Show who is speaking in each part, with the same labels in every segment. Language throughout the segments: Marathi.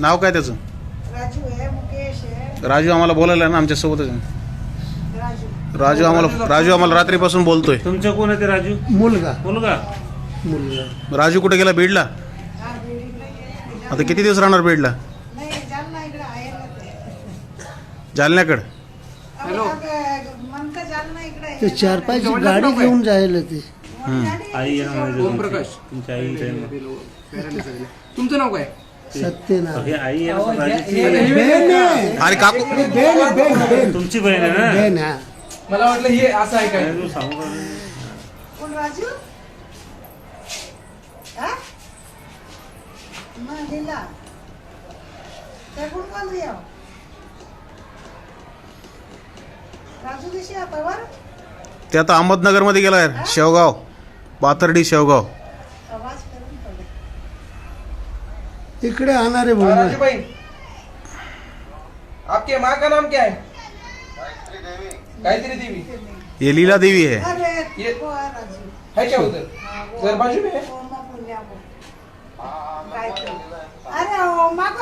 Speaker 1: नाव काय त्याचं?
Speaker 2: राजू आहे मुकेश आहे.
Speaker 1: राजू आम्हाला बोलायला ना आमच्या सोबतच आहे.
Speaker 2: राजू.
Speaker 1: राजू आम्हाला राजू आम्हाला रात्रीपासून बोलतोय.
Speaker 3: तुमचं कोण आहे ते राजू?
Speaker 4: मुलगा.
Speaker 3: मुलगा?
Speaker 4: मुलगा.
Speaker 1: राजू कुठे गेला? बीडला?
Speaker 2: हा बिल्डिंगला गेले.
Speaker 1: आता किती दिवस राहणार बीडला?
Speaker 2: नाही जालना इकडे आहे ना ते.
Speaker 1: जालन्याकडं?
Speaker 2: अहो, अगं, म्हणतं जालना इकडे आहे.
Speaker 4: ते चार पाचची गाडी घेऊन जायला ते.
Speaker 3: आई आहे. ना माझी
Speaker 5: ओमप्रकाश.
Speaker 3: तुमची. आई आहे ना.
Speaker 5: तुमचं नाव काय?
Speaker 4: सत्यनारायण.
Speaker 3: हे आई आहे ना राजूची
Speaker 4: बेन आहे.
Speaker 1: अरे काकू
Speaker 4: बेन बेन बेन
Speaker 3: तुमची बहीण आहे ना?
Speaker 4: बेन हा
Speaker 5: मला वाटलं हे असं आहे काय
Speaker 3: तू सांगू का?
Speaker 2: कोण राजू? हा? त्या कोण हो राजू
Speaker 1: ते आता अहमदनगरमध्ये गेलाय शेवगाव. पाथर्डी शेवगाव.
Speaker 4: इकडे आना आहे
Speaker 5: हाँ,
Speaker 4: बोल
Speaker 5: राजू भाई आपके माँ का नाम क्या है? गायत्री देवी.
Speaker 1: ये लीला देवी है।
Speaker 2: अरे
Speaker 5: ये-
Speaker 2: है
Speaker 5: है क्या उधर?
Speaker 2: हाँ,
Speaker 5: घर बाजू में है?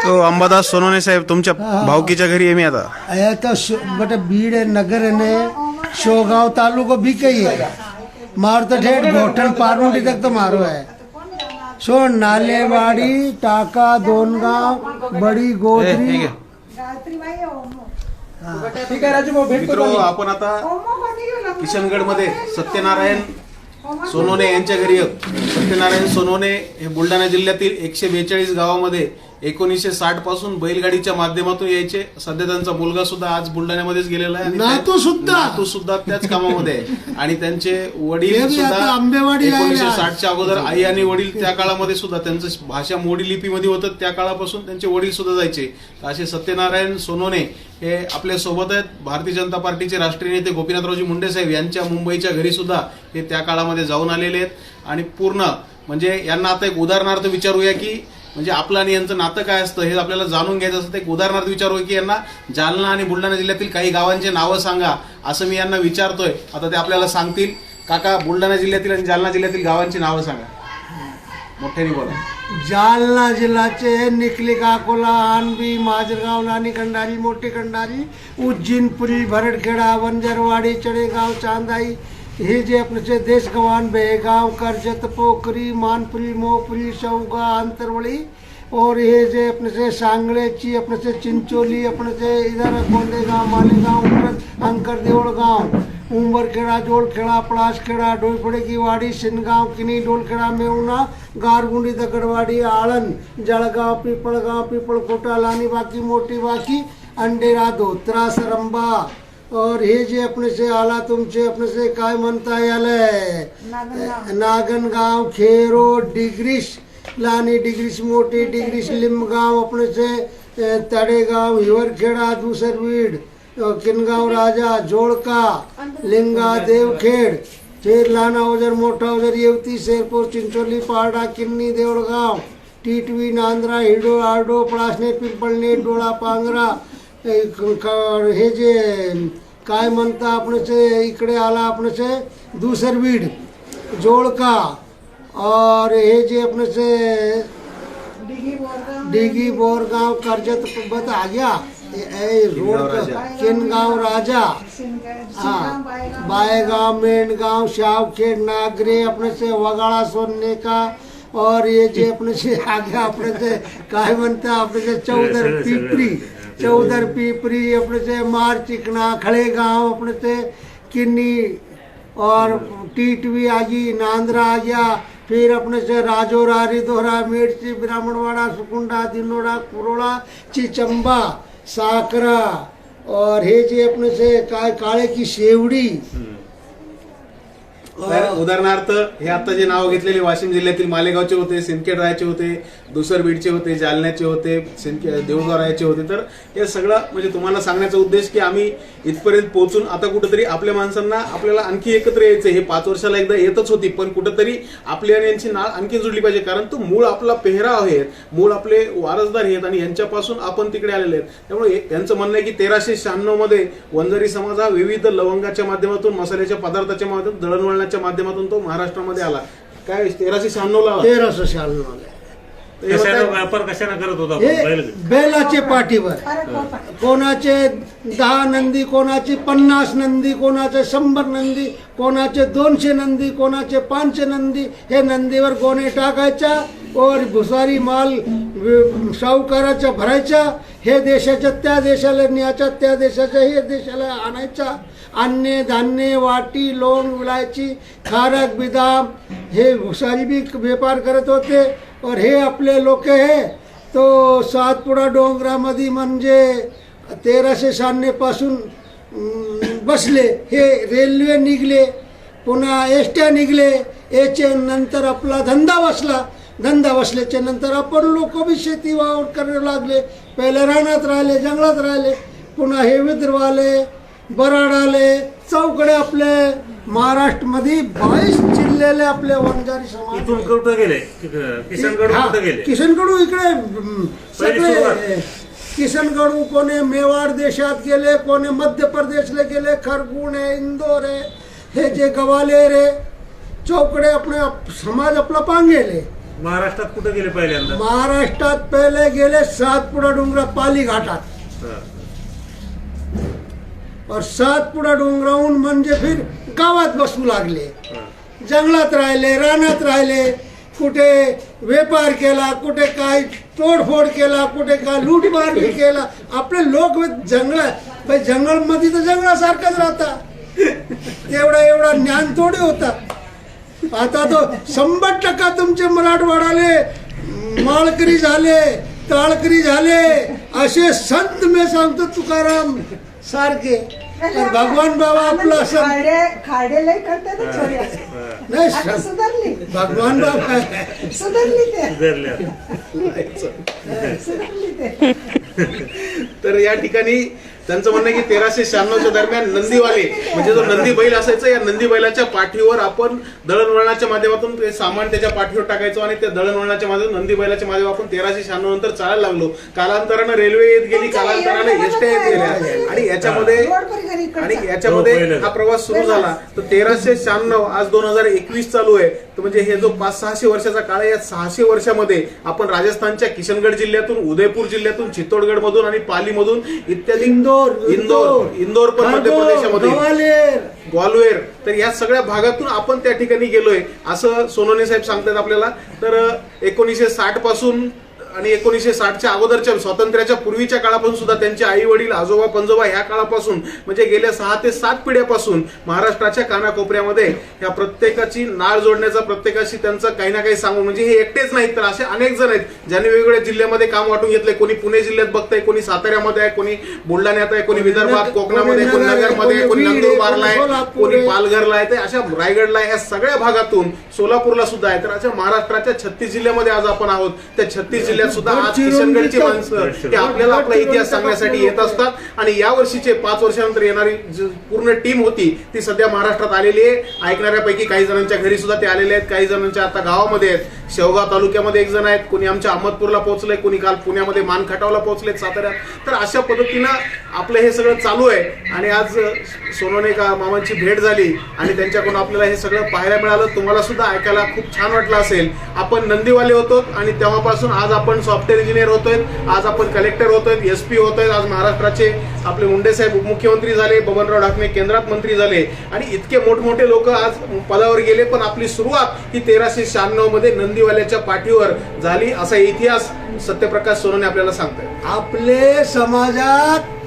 Speaker 1: तो अंबादास सोनवणे साहेब तुमच्या भावकीच्या घरी आहे मी आता।
Speaker 4: आया तो बटे बीड़ है नगर है ने शोगांव तालुको भी कही है। मार तो ठेठ गोठन पारुंडी तक तो मारो है। सो नालेवाड़ी टाका दोनगांव बड़ी गोदरी
Speaker 1: ठीक आहे
Speaker 5: राजू भाऊ भेटतो
Speaker 1: मित्रो
Speaker 5: आम्ही.
Speaker 1: आपण आता
Speaker 2: गेलं
Speaker 1: किशनगडमध्ये सत्यनारायण सोनवणे यांच्या घरी आहोत. सत्यनारायण सोनवणे हे बुलढाणा जिल्ह्यातील एकशे बेचाळीस गावामध्ये एकोणीसशे साठपासून बैलगाडीच्या माध्यमातून यायचे. सध्या त्यांचा मुलगा सुद्धा आज बुलढाण्यामध्येच गेलेला आहे
Speaker 4: नातू
Speaker 1: त्या-
Speaker 4: सुद्धा.
Speaker 1: नातू सुद्धा त्याच कामामध्ये आहे. आणि त्यांचे
Speaker 4: ते
Speaker 1: वडील सुद्धा
Speaker 4: आहे
Speaker 1: एकोणीसशे. साठच्या अगोदर आई आणि वडील त्या काळामध्ये सुद्धा त्यांचं भाषा मोडी लिपीमध्ये होतं. त्या काळापासून त्यांचे वडील सुद्धा जायचे. असे सत्यनारायण सोनवणे हे आपल्यासोबत आहेत. भारतीय जनता पार्टीचे राष्ट्रीय नेते गोपीनाथरावजी मुंडे साहेब यांच्या मुंबईच्या घरी सुद्धा हे त्या काळामध्ये जाऊन आलेले आहेत. आणि पूर्ण म्हणजे यांना आता एक उदाहरणार्थ विचारूया की म्हणजे आपलं आणि यांचं नातं काय असतं हे आपल्याला जाणून घ्यायचं असतं. एक उदाहरणार्थ विचारू की यांना जालना आणि बुलढाणा जिल्ह्यातील काही गावांचे नावं सांगा असं मी यांना विचारतोय. आता ते आपल्याला सांगतील. काका बुलढाणा जिल्ह्यातील आणि जालना जिल्ह्यातील गावांची नावं सांगा. मोठ्याने बोला.
Speaker 4: जालना जिल्ह्याचे निकली काकोला आणबी माजरगाव नानी कंडारी मोठी कंडारी उज्जैनपुरी भरडखेडा वंजरवाडी चढेगाव चांदाई हिजे अपने देश गवान बेगांव करजत पोखरी, मानपुरी, मोपुरी शवगा अंतरवली और ये जे अपने से सांगड़े ची, अपने से चिंचोली, अपने से इधर गोंदे गाँव मालेगांव अंकर देवड़ गाँव, उमर खेड़ा जोड़ खेड़ा पड़ास खेड़ा डोईपड़े की वाड़ी सिनगांव किनी डोलखेड़ा मेऊना, गारगुंडी, दगड़वाड़ी आलन जड़गांव पीपड़गांव पीपड़कोटा लानी बाकी, मोटी बाकी, अंडेरा त्रास रंबा। और हे जे अपने से आला तुमचे अपने से काय म्हणता यालय
Speaker 2: नागनगाव.
Speaker 4: खेरो डिग्रीश लानी डिग्रीश मोटी डिग्रीश लिमगाव अपने से तड़ेगाव हिवरखेड़ा दूसरवीड किनगाव राजा जोड़का लिंगा देवखेड फिर लाना ओझर मोठा ओझर येवती शेरपूर चिंचोली पारडा किन्नी देवळगाव टिटवी नांद्रा हिडो आरडो पळासने पिंपळणे डोळा पांगरा हे जे काय म्हणता आपणचे इकडे आला आपणचे दुसरवीड जोड़का और हे जे से
Speaker 2: डिगी बोरगाव
Speaker 4: कर्जत बत गया रोड
Speaker 1: किनगाव राजा.
Speaker 4: हाँ
Speaker 2: बायगाव
Speaker 4: मेंढगांव शावखेड नागरे अपने से वगाड़ा सोनने का और ये जे अपने से आगे अपने से काय म्हणता अपने से चौधर पिपरी. चौधर पीपरी अपने से मार चिकना, खड़े गाँव अपने से किन्नी और टीटवी गई, नांद्रा आ गया, फिर अपने से राजोरा दोहरा मिर्ची ब्राह्मणवाड़ा, सुकुंडा, दिनोड़ा, कुरोड़ा, चिचंबा, साकरा और हे जी अपने से काले की शेवडी
Speaker 1: तर उदाहरणार्थ हे आता जे नाव घेतलेले वाशिम जिल्ह्यातील मालेगावचे होते सिंदखेड रायाचे होते दुसर बीडचे होते जालन्याचे होते सिंदखे देऊळगाव रायाचे होते. तर हे सगळं म्हणजे तुम्हाला सांगण्याचा उद्देश की आम्ही इथपर्यंत पोहोचून आता कुठंतरी आपल्या माणसांना आपल्याला आणखी एकत्र यायचं हे पाच वर्षाला एकदा येतच होती पण कुठंतरी आपली आणि यांची नाळ आणखी जुळली पाहिजे. कारण तो मूळ आपला पेहराव आहे. मूळ आपले वारसदार आहेत आणि यांच्यापासून आपण तिकडे आलेले आहेत. त्यामुळे हे- यांचं म्हणणं आहे की तेराशे शहाण्णवमध्ये वंजारी समाज हा विविध लवंगाच्या माध्यमातून मसाल्याच्या पदार्थाच्या माध्यमातून दळणवळणाच्या माध्यमातून तो महाराष्ट्रामध्ये आला. काय तेराशे शहाण्णव ला आला.
Speaker 3: कशानं
Speaker 4: होतं-
Speaker 3: व्यापार कशानं करत होता
Speaker 4: हे
Speaker 3: बैल
Speaker 4: बैलाचे पाठीवर. कोणाचे दहा नंदी कोणाचे पन्नास नंदी कोणाचे शंभर नंदी कोणाचे दोनशे नंदी कोणाचे पाचशे नंदी हे नंदीवर गोणे टाकायच्या और भुसारी माल वि- सावकाराच्या भरायच्या हे देशाच्या त्या देशाला न्यायच्या त्या देशाच्या हे देशाला आणायच्या अन्य धान्य वाटी लोण विलायची खारक बिदाम हे शारीरिक व्यापार करत होते. और हे आपले लोक हे. तो सातपुडा डोंगरामध्ये म्हणजे तेराशे शहाण्णवपासून बसले. हे रेल्वे निघले पुन्हा एसट्या निघले. याच्या नंतर आपला धंदा बसला. धंदा बसल्याच्या नंतर आपण लोक बी शेती वावर करायला लागले. पहिले रानात राहिले जंगलात राहिले. पुन्हा हे विदर्भ आले बराड आले चौकडे आपले महाराष्ट्रमध्ये बावीस जिल्ह्याले आपले वनजारी समाज
Speaker 3: इथून कुठं गेले? किशनगड
Speaker 4: हा,
Speaker 3: कुठं गेले?
Speaker 4: किशनगडू इकडे हम्म, सगळे
Speaker 3: सुरुवात.
Speaker 4: किशनगडू कोणे मेवाड देशात गेले कोणे मध्य प्रदेशला गेले खरगुण आहे इंदोर आहे हे जे गवालेर आहे चौकडे आपले आप- समाज आपला पांगेले.
Speaker 3: महाराष्ट्रात कुठं गेले पहिल्यांदा?
Speaker 4: महाराष्ट्रात पहिले गेले सातपुडा डोंगरा पाली घाटात
Speaker 3: हा.
Speaker 4: और सातपुडा डोंगराहून म्हणजे फिर गावात बसू लागले। जंगलात राहिले रानात राहिले कुठे व्यापार केला कुठे काय तोडफोड केला कुठे काय लूटमार केला। आपले लोक जंगल भाई जंगलमध्ये तर जंगलासारखंच राहता। एवढा एवढा ज्ञान थोडे होता। आता तो शंभर टक्का तुमचे मराठवाडाले माळकरी झाले ताळकरी झाले असे संत मी सांगतो तुकाराम सारखे। तर भगवान बाबा आपला संत
Speaker 2: खाडे खाडे लय करते ना
Speaker 3: हा.
Speaker 4: नाही
Speaker 2: आता सुधारली.
Speaker 4: भगवान बाबा
Speaker 2: सुधारली ते.
Speaker 3: सुधारल्या.
Speaker 2: सुधारली ते.
Speaker 1: तर या ठिकाणी त्यांचं म्हणणं आहे की तेराशे शहाण्णवच्या दरम्यान नंदीवाले म्हणजे जो नंदी बैल असायचा या नंदी बैलाच्या पाठीवर आपण दळणवळणाच्या माध्यमातून ते सामान त्याच्या पाठीवर टाकायचो आणि त्या दळणवळणाच्या माध्यमातून नंदी बैलाच्या माध्यमातून आपण तेराशे शहाण्णव नंतर चालायला लागलो. कालांतरानं रेल्वे येत गेली कालांतराने एसट्या येत गेल्या. आणि याच्यामध्ये. आणि याच्यामध्ये
Speaker 3: हो.
Speaker 1: हा प्रवास सुरू झाला. तर तेराशे शहाण्णव आज दोन हजार एकवीस चालू आहे. तर म्हणजे हे जो पाच सहाशे वर्षाचा काळ आहे या सहाशे वर्षामध्ये आपण राजस्थानच्या किशनगड जिल्ह्यातून उदयपूर जिल्ह्यातून चित्तोडगड मधून आणि पालीमधून इत्यादी
Speaker 4: इंदोर
Speaker 1: इंदोर इंदोर. पण मध्य प्रदेशामध्ये.
Speaker 4: ग्वाल्हेर.
Speaker 1: ग्वाल्हेर. तर या सगळ्या भागातून आपण त्या ठिकाणी गेलोय. असं सोनोने साहेब सांगतात आपल्याला. तर एकोणीसशे साठपासून आणि एकोणीसशे साठच्या अगोदरच्या स्वातंत्र्याच्या पूर्वीच्या काळापासून सुद्धा त्यांचे आई वडील आजोबा पंजोबा ह्या काळापासून म्हणजे गेल्या सहा ते सात पिढ्यापासून महाराष्ट्राच्या कानाकोपऱ्यामध्ये ह्या प्रत्येकाची नाळ जोडण्याचा प्रत्येकाशी त्यांचं काही ना काही सांगून म्हणजे हे एकटेच नाहीत तर असे अनेक जण आहेत ज्यांनी वेगवेगळ्या जिल्ह्यामध्ये काम वाटून घेतलंय कोणी पुणे जिल्ह्यात बघताय कोणी साताऱ्यामध्ये आहे कोणी बुलढाण्यात आहे कोणी विदर्भात कोकणामध्ये कोणी नगरमध्ये आहे, कोणी नंदुरबारला आहे कोणी पालघरला आहे ते अशा रायगडला आहे, या सगळ्या भागातून सोलापूरला सुद्धा आहे. तर अशा महाराष्ट्राच्या छत्तीस जिल्ह्यामध्ये आज आपण आहोत. त्या छत्तीस जिल्ह्यात सुद्धा आज किशनगडची माणसं ते आपल्याला आपला इतिहास सांगण्यासाठी येत असतात. आणि या वर्षीचे पाच वर्षानंतर येणारी जी पूर्ण टीम होती ती सध्या महाराष्ट्रात आलेली आहे. ऐकणाऱ्यापैकी काही जणांच्या घरी सुद्धा ते आलेले आहेत. काही जणांच्या आता गावामध्ये आहेत. शेवगाव तालुक्यामध्ये एक जण आहेत. कोणी आमच्या अहमदपूरला पोहोचलंय. कोणी काल पुण्यामध्ये मानखटावला पोहोचलेत साताऱ्यात. तर अशा पद्धतीनं आपलं हे सगळं चालू आहे. आणि आज सोनोने का मामांची भेट झाली आणि त्यांच्याकडून आपल्याला हे सगळं पाहायला मिळालं. तुम्हाला सुद्धा ऐकायला खूप छान वाटलं असेल. आपण नंदीवाले होतो आणि तेव्हापासून आज आपण सॉफ्टवेअर इंजिनियर होतोय आज आपण कलेक्टर होतोय एस पी होतोय आज महाराष्ट्राचे आपले मुंडे साहेब उपमुख्यमंत्री झाले बबनराव ढाकणे केंद्रात मंत्री झाले. आणि इतके मोठमोठे लोक आज पदावर गेले पण आपली सुरुवात ही तेराशे शहाण्णवमध्ये नंदीवाल्याच्या पाठीवर झाली असा इतिहास सत्यप्रकाश सोनोने आपल्याला सांगताय.
Speaker 4: आपले समाजात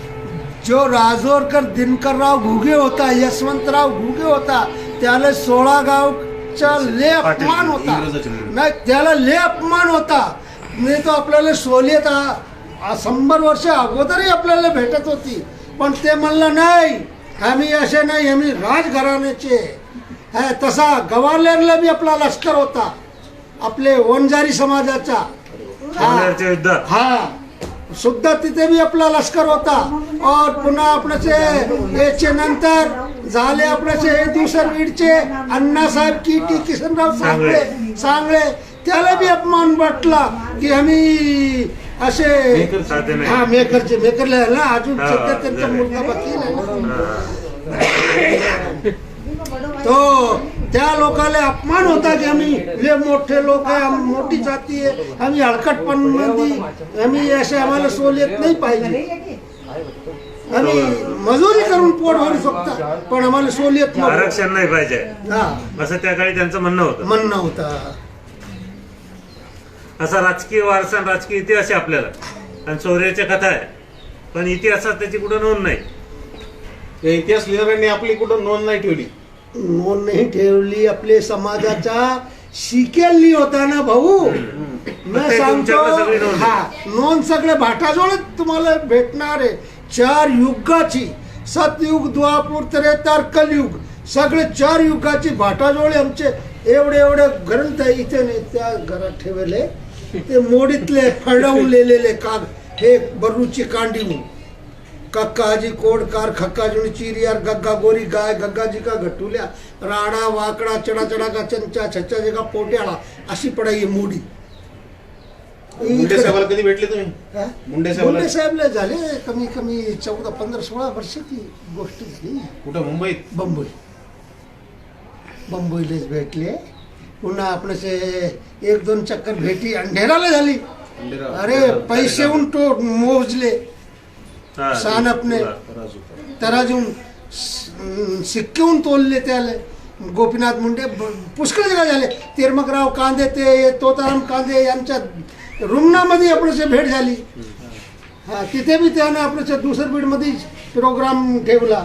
Speaker 4: जो राजोरकर दिनकरराव घुगे होता यशवंतराव घुगे होता त्याला सोळा गावचा लय अपमान होता. नाही त्याला लय अपमान होता. नाही तो आपल्याला सोलियत शंभर वर्ष अगोदरही आपल्याला भेटत होती. पण ते म्हणलं नाही आम्ही असे नाही आम्ही राजघराण्याचे. हा, तसा गवालेरला बी आपला लष्कर होता. आपले वंजारी समाजाचा. हा. हा. सुद्धा तिथे बी आपला लष्कर होता. और पुन्हा आपल्याचे याचे नंतर झाले आपल्याचे हे दिवसा बीडचे अण्णासाहेब की टी किसनराव सांगळे. सांगळे. त्याला बी अपमान वाटला की आम्ही असे. हा मेकरचे मेकरले ना अजून
Speaker 3: हा,
Speaker 4: सध्या त्यांचा. मुलगा
Speaker 3: हा.
Speaker 4: तो त्या लोकांना अपमान होता की आम्ही लय मोठे लोक आहे मोठी जाती आहे आम्ही हलकटपणमध्ये आम्ही असे आम्हाला सोल येत नाही पाहिजे. आम्ही मजुरी करून पोट भरू शकता पण आम्हाला सोल येत नाही
Speaker 3: आरक्षण नाही पाहिजे.
Speaker 4: हा.
Speaker 3: असं त्या काळी त्यांचं म्हणणं होतं.
Speaker 4: म्हणणं होता.
Speaker 3: असा राजकीय वारसा आणि राजकीय इतिहास आहे आपल्याला. आणि शौर्याच्या कथा आहे. पण इतिहासात त्याची कुठं नोंद नाही.
Speaker 1: या इतिहास लिहिणाऱ्यांनी आपली कुठं नोंद नाही ठेवली?
Speaker 4: नोंद नाही ठेवली. आपले समाजाचा शिकेल होता ना भाऊ. मी
Speaker 3: ते
Speaker 4: सांगतो
Speaker 3: तुमच्याकडे सगळी नोंद आहे.
Speaker 4: हा नोंद सगळे भाटाजवळ तुम्हाला भेटणार आहे. चार युगाची सतयुग द्वापूर त्रेतार कलयुग. सगळे चार युगाची भाटाजवळ आमचे. एवढे एवढे ग्रंथ आहे इथे नाही त्या घरात ठेवले. ते मोडीतले फळवलेले काग हे बरूची कांडी कक्काजी कोडकार खक्काजुनी चिरियार गग्गा गोरी गाय गग्गाजी का गट्टुल्या राडा वाकडा चढा चढा का चंचा छच्चा जी का पोट्याळा अशी पडाई मोडी.
Speaker 1: मुंडे साहेबाला कधी भेटले तुम्ही?
Speaker 4: हा?
Speaker 1: मुंडे साहेबाला-
Speaker 4: मुंडे साहेबला? झाले कमी कमी चौदा पंधरा सोळा वर्षाची गोष्ट झाली.
Speaker 1: कुठं मुंबईत?
Speaker 4: बंबई. बंबईलाच भेटले. पुन्हा आपल्याचे एक दोन चक्कर भेटी अंधेराला झाली. अरे पैसे तो मोजले.
Speaker 1: तराजू.
Speaker 4: तराजून सिक्केहून तोलले त्याला. गोपीनाथ मुंडे पुष्कळ जगा झाले. तिरमकराव कांदे ते तोताराम कांदे यांच्या रुग्णामध्ये आपल्याची भेट झाली. हा तिथे बी त्यानं आपल्याच्या दुसर बीडमध्ये प्रोग्राम ठेवला.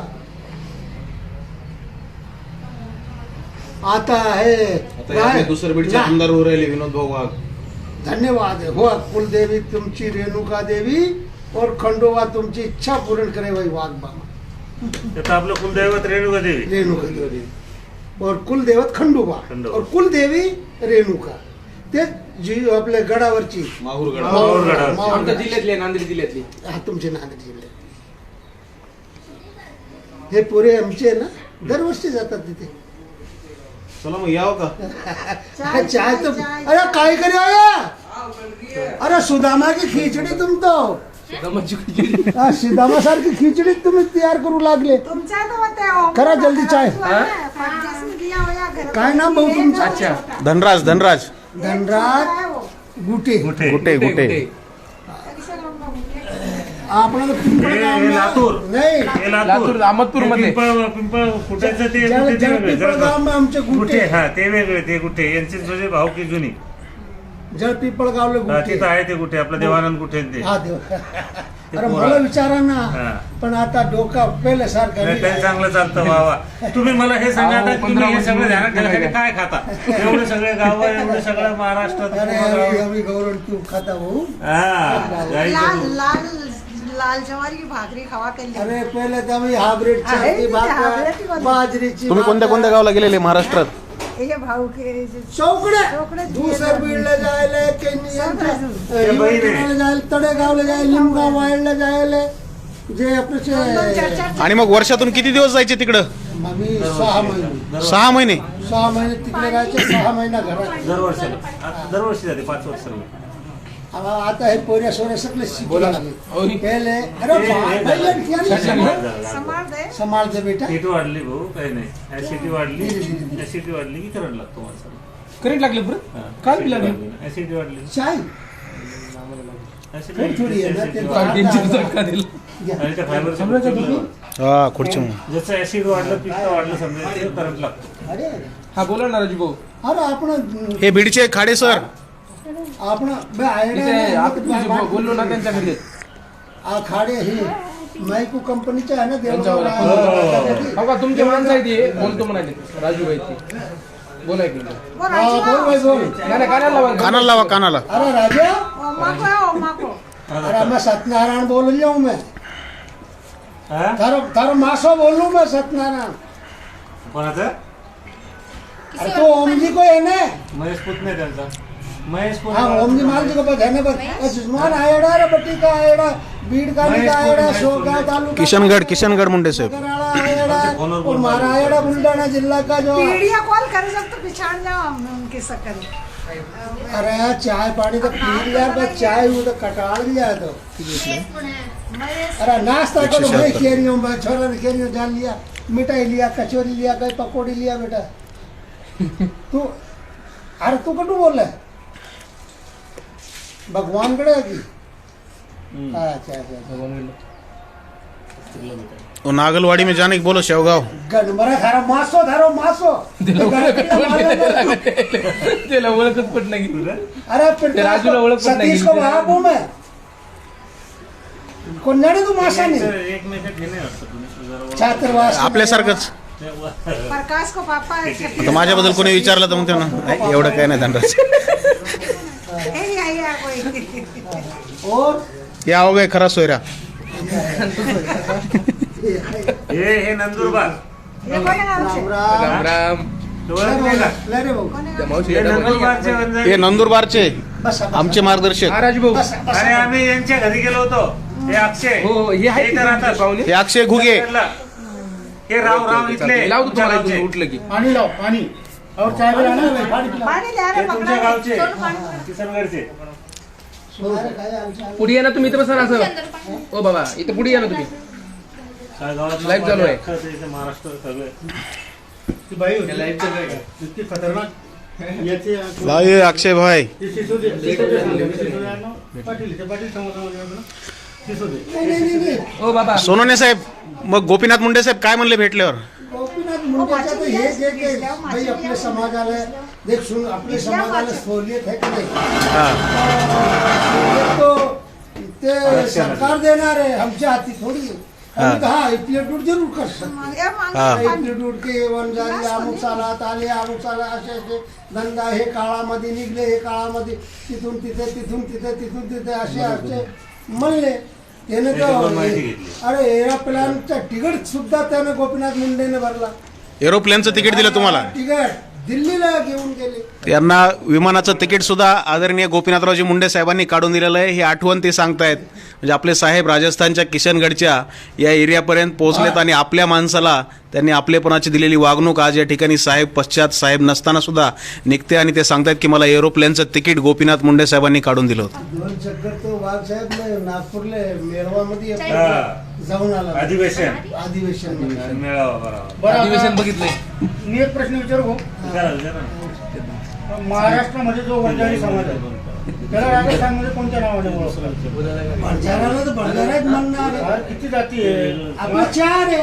Speaker 4: आता आहे
Speaker 1: हे दुसऱ्या बीडचे आमदार होऊ राहिले विनोद भाऊ वाघ.
Speaker 4: धन्यवाद. हो कुलदेवी तुमची रेणुका देवी और खंडोबा तुमची इच्छा पूर्ण करे वही वाघ बाबा.
Speaker 3: आता आपलं कुलदैवत रेणुका देवी.
Speaker 4: रेणुका देवी. और कुलदेवत खंडोबा. और कुलदेवी रेणुका. ते जी आपल्या गडावरची.
Speaker 1: माहूर गड.
Speaker 4: माहूर गड.
Speaker 6: जिल्ह्यातली आहे, नांदेड जिल्ह्यातली.
Speaker 4: हा तुमचे नांदेड जिल्ह्यात हे पुरे आमचे ना? दरवर्षी जातात तिथे.
Speaker 1: चला मग यावं का?
Speaker 4: अरे चाय तो अरे काय करे अरे सुदामा की खिचडी तुम तो. हा, सुदामा सारखी खिचडी तुम्ही तयार करू लागले.
Speaker 2: तुमचा तो होते हो.
Speaker 4: करा जल्दी चाय.
Speaker 2: दिया घर
Speaker 4: काय नाम भाऊ तुमचं?
Speaker 6: अच्छा.
Speaker 1: धनराज धनराज.
Speaker 4: धनराज गुटे.
Speaker 1: गुटे गुटे.
Speaker 4: आपल्याला पिंपळ
Speaker 3: हे-
Speaker 4: गाव ना-
Speaker 3: लातूर.
Speaker 4: नाही
Speaker 3: हे
Speaker 6: लातूर, अहमदपूरमध्ये.
Speaker 3: पिंपळ पिंपळ कुठाचं ते कुठे ते वेगळे.
Speaker 4: पिंपळ आमचे गुटे
Speaker 3: हा ते वेगळे ते गुठे यांची तुझे भाऊ की जुनी
Speaker 4: जळ पिंपळ गावले
Speaker 3: हा,
Speaker 4: गुटे
Speaker 3: तिथं आहे ते गुठे आपलं देवानंद गुठे ते
Speaker 4: हा देव अरे
Speaker 3: पोरं.
Speaker 4: मला विचारा ना
Speaker 3: हा.
Speaker 4: पण आता डोका पहिले सारखं
Speaker 3: नाही, त्यांनी चांगलं चालतं वा वा तुम्ही मला हे सांगा आता
Speaker 6: अहो,
Speaker 3: तुम्ही
Speaker 6: पंधरा
Speaker 3: हे सगळं
Speaker 6: वर्ष
Speaker 3: ध्यानात
Speaker 6: गेले.
Speaker 3: ठेवण्यासाठी काय खाता एवढे सगळे गाव एवढे सगळं महाराष्ट्रात
Speaker 4: अरे
Speaker 3: पूर्ण
Speaker 4: आम्ही
Speaker 3: गाव.
Speaker 4: आम्ही गौरव तूप खाता भाऊ
Speaker 3: हा, गाईचं
Speaker 2: लाल
Speaker 3: दूध.
Speaker 2: लाल लाल जवारी की भाकरी खावा
Speaker 4: अरे पहिले तर आम्ही
Speaker 2: हायब्रिडची
Speaker 4: भाकर. बाजरीची
Speaker 1: तुम्ही कोणत्या कोणत्या गावाला गेलेले महाराष्ट्रात?
Speaker 2: हे भाऊ
Speaker 4: चौकडे!
Speaker 2: चौकडे
Speaker 4: दुसर बीडला जायला. जायला तडेगावला जायला लिमगाव वायडला जायला. जे आपले
Speaker 1: आणि मग वर्षातून किती दिवस जायचे तिकडं?
Speaker 4: आम्ही सहा महिने.
Speaker 1: सहा महिने?
Speaker 4: सहा महिने तिकडे जायचे सहा महिना घरात.
Speaker 3: दरवर्षाला. आता दरवर्षी जाते पाच
Speaker 4: आम्हा- आता हे पोऱ्या सोऱ्या सगळे
Speaker 6: बोला ना.
Speaker 4: पहिले बेटा.
Speaker 3: हीट वाढली भाऊ काही नाही. ऍसिडी वाढली. ऍसिडी वाढली. की करंट लागतो माणसाला.
Speaker 6: करंट लागले बरं? काय
Speaker 3: ऍसिडी वाढली
Speaker 4: चाय.
Speaker 3: ऍसिडी
Speaker 4: थोडी आहे ना, ते
Speaker 3: वाढली.
Speaker 6: दिला.
Speaker 3: आणि त्या.
Speaker 1: हा खुर्ची
Speaker 3: जसं ऍसिड वाढलं पित्त वाढलं समजा ते करंट लागतो.
Speaker 4: अरे.
Speaker 6: हा बोला ना राजू भाऊ.
Speaker 4: अरे आपण
Speaker 1: हे बीडचे खाडे सर.
Speaker 4: आपण बे आयडिया
Speaker 6: तिथे
Speaker 4: नाही,
Speaker 6: आपण
Speaker 4: बा-
Speaker 6: तुझे
Speaker 4: बा-
Speaker 6: बोललो ना त्यांच्या घरी.
Speaker 4: आखाडे ही मायकू कंपनीचे आहे ना
Speaker 6: त्यांच्यावर हो का तुमचे माणसं आहे ते बोलतो म्हणाले राजू भाई ते बोला की. नाही
Speaker 2: वो
Speaker 4: हा,
Speaker 2: राजू
Speaker 4: बोल बाई, बोल.
Speaker 6: नाही, कानाला लावा.
Speaker 1: कानाला लावा कानाला.
Speaker 4: अरे राजा.
Speaker 2: ओमा को है ओमा को.
Speaker 4: अरे मैं सत्यनारायण बोल रही हूँ मैं.
Speaker 3: हा?
Speaker 4: थारो थारो मासो बोल हूँ मैं सत्यनारायण.
Speaker 3: कोणाचं
Speaker 4: अरे तो ओम जी को है ना?
Speaker 3: महेश पुत नाही त्यांचा महेश पुत
Speaker 4: हाँ ओम जी माल जी को बस है ना बस सुषमान आयडा रे बट्टी का आयडा बीड़ का
Speaker 3: महेश पुर,
Speaker 4: सोगाव तालुका
Speaker 1: किशनगढ़ किशनगढ़ मुंडे
Speaker 3: फोनवर
Speaker 4: और
Speaker 3: बोल।
Speaker 4: मारा
Speaker 3: रहा है।
Speaker 4: जिला का जो
Speaker 2: पीढ़िया कॉल करे जब तो पिछाड़ जाओ हम उनके सकल
Speaker 4: अरे यार चाय पानी तो पी लिया बस चाय वो तो कटाल दिया तो। अरे नाश्ता करो मैं कह रही हूँ मैं छोरा ने कह रही हूँ जान लिया। मिठाई लिया कचौरी लिया कहीं पकौड़ी लिया बेटा। तू अरे तू कुठं बोललाय भगवानकडे आहे की अच्छा अच्छा अच्छा.
Speaker 1: वो नागलवाड़ी में जाने की बोलो शेवगाव.
Speaker 4: गडबरा खरा मासो धारो मासो.
Speaker 6: त्याला ओळखच पण नाही.
Speaker 4: अरे
Speaker 6: ते राजूला ओळख पण नाही.
Speaker 4: सतीश को. वहां बो मैं? कोन्याडे तू मासा नाही.
Speaker 3: एक मिनिट घेणे वाटतं तुम्ही जरा ओळख-
Speaker 4: छात्रवास
Speaker 1: आपल्यासारखंच.
Speaker 2: प्रकाश को पापा
Speaker 1: आता माझ्याबद्दल कोणी विचारलं तर मग त्यांना नाही, एवढं काय नाही धनराज
Speaker 2: कोई
Speaker 4: और
Speaker 1: या हो गए खरा सोयरा.
Speaker 3: हे हे नंदुरबार?
Speaker 4: राम
Speaker 6: राम मावशी
Speaker 3: हे. नंदुरबारचे
Speaker 1: आमचे मार्गदर्शक.
Speaker 6: राजू भाऊ.
Speaker 4: बस बस.
Speaker 3: अरे आम्ही यांच्या घरी गेलो होतो. हे अक्षय.
Speaker 6: हो हो, हे आहे
Speaker 3: इथं राहतात.
Speaker 6: पाहुणे.
Speaker 1: हे अक्षय घुगे.
Speaker 3: हे राव राव इथले
Speaker 6: लावतो तुम्हाला. इथून उठलं की.
Speaker 4: पाणी लाव पाणी. और चाय है पाणी
Speaker 2: द्या
Speaker 3: हे तुमच्या
Speaker 2: पकडा
Speaker 3: गावचे
Speaker 2: पाणी.
Speaker 3: किसनगडचे
Speaker 6: पुढे या ना तुम्ही इथं बसा ना असं. ओ बाबा इथं पुढे या ना तुम्ही.
Speaker 3: काय गावात
Speaker 6: Live चालू आहे.
Speaker 3: अख्खं ते इथं महाराष्ट्र सगळे.
Speaker 4: ती बाई होती. इतकी खतरनाक. याचे
Speaker 1: लाइए अक्षय भाई.
Speaker 4: ते सिसोदे सिसोदे सांगले, सिसोदे आहे ना? पाटील ते पाटील समोर सिसोदे नाही नाही नाही
Speaker 6: ओ बाबा.
Speaker 1: सोनवणे साहेब मग गोपीनाथ मुंडे साहेब काय म्हणले भेटल्यावर?
Speaker 4: गोपीनाथ मुंडेचा तर हे जे भाई आपल्या समाजाला देख सुन आपल्या समाजाला सहूलियत आहे की नाही?
Speaker 1: हा.
Speaker 4: एक तो ते सरकार देणार आहे आमच्या हाती थोडी. हा. इप्लेटूट जरूर कर सकतो
Speaker 1: हा.
Speaker 4: के वन झाले अमुक सालात आले अमुक साला असे असे. धंदा हे काळामध्ये निघले हे काळामध्ये तिथून तिथे तिथून तिथे तिथून तिथे असे असे. म्हणले त्याने. अरे एरोप्लेनचा तिकीट सुद्धा त्याने गोपीनाथ मुंडेने भरला.
Speaker 1: एरोप्लेनचं तिकीट दिलं तुम्हाला?
Speaker 4: तिकीट दिल्लीला घेऊन गेले.
Speaker 1: त्यांना विमानाचं तिकीट सुद्धा आदरणीय गोपीनाथरावजी मुंडे साहेबांनी काढून दिलेलं आहे. ही आठवण ते सांगतायत. म्हणजे आपले साहेब राजस्थानच्या किशनगडच्या या एरियापर्यंत पोहोचलेत आणि आपल्या माणसाला त्यांनी आपलेपणाची दिलेली वागणूक आज या ठिकाणी साहेब पश्चात साहेब नसताना सुद्धा निघते आणि ते सांगतायत की मला एरोप्लेनचं तिकीट गोपीनाथ मुंडे साहेबांनी काढून दिलं होतं.
Speaker 4: दोन चक्कर तो वाघ साहेब नागपूरले मेळवामध्ये
Speaker 3: हा.
Speaker 4: जाऊन आला.
Speaker 3: अधिवेशन.
Speaker 4: अधिवेशन
Speaker 3: मेळावा बरोबर.
Speaker 6: अधिवेशन बघितलंय.
Speaker 4: मी एक प्रश्न विचारू भाऊ
Speaker 3: विचारा, विचारा. ना.
Speaker 4: महाराष्ट्रामध्ये जो वंजारी समाज आहे त्याला राजस्थानमध्ये कोणत्या नावाने ओळखलं बंजाराला तर बंजाराच म्हणणार. किती जाती आहे? चार आहे.